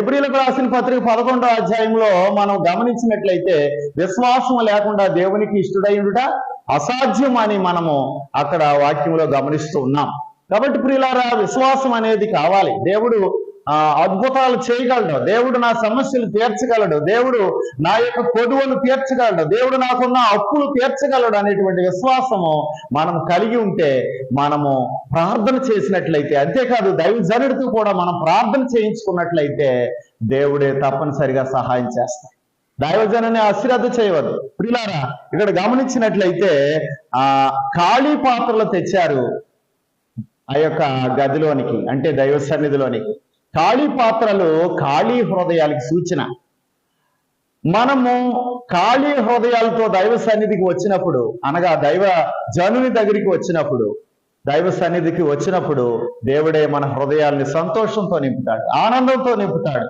ఎబ్రిలకు రాసిన పత్రిక పదకొండో అధ్యాయంలో మనం గమనించినట్లయితే విశ్వాసం లేకుండా దేవునికి ఇష్టడైండుట అసాధ్యం అని మనము అక్కడ వాక్యంలో గమనిస్తూ ఉన్నాం. కాబట్టి ప్రియులారా విశ్వాసం అనేది కావాలి. దేవుడు ఆ అద్భుతాలు చేయగలడు. దేవుడు నా సమస్యలు తీర్చగలడు. దేవుడు నా యొక్క కొదువలు తీర్చగలడు. దేవుడు నాకున్న అప్పులు తీర్చగలడు అనేటువంటి విశ్వాసము మనం కలిగి ఉంటే మనము ప్రార్థన చేసినట్లయితే అంతేకాదు దైవజనుడితో కూడా మనం ప్రార్థన చేయించుకున్నట్లయితే దేవుడే తప్పనిసరిగా సహాయం చేస్తాడు. దైవజనాన్ని అశ్రద్ధ చేయవద్దు. ప్రిలారా ఇక్కడ గమనించినట్లయితే ఆ ఖాళీ పాత్రలు తెచ్చారు ఆ యొక్క గదిలోనికి అంటే దైవ సన్నిధిలోనికి. ఖాళీ పాత్రలు ఖాళీ హృదయాలకి సూచన. మనము ఖాళీ హృదయాలతో దైవ సన్నిధికి వచ్చినప్పుడు అనగా దైవ జనుని దగ్గరికి వచ్చినప్పుడు దైవ సన్నిధికి వచ్చినప్పుడు దేవుడే మన హృదయాల్ని సంతోషంతో నింపుతాడు ఆనందంతో నింపుతాడు.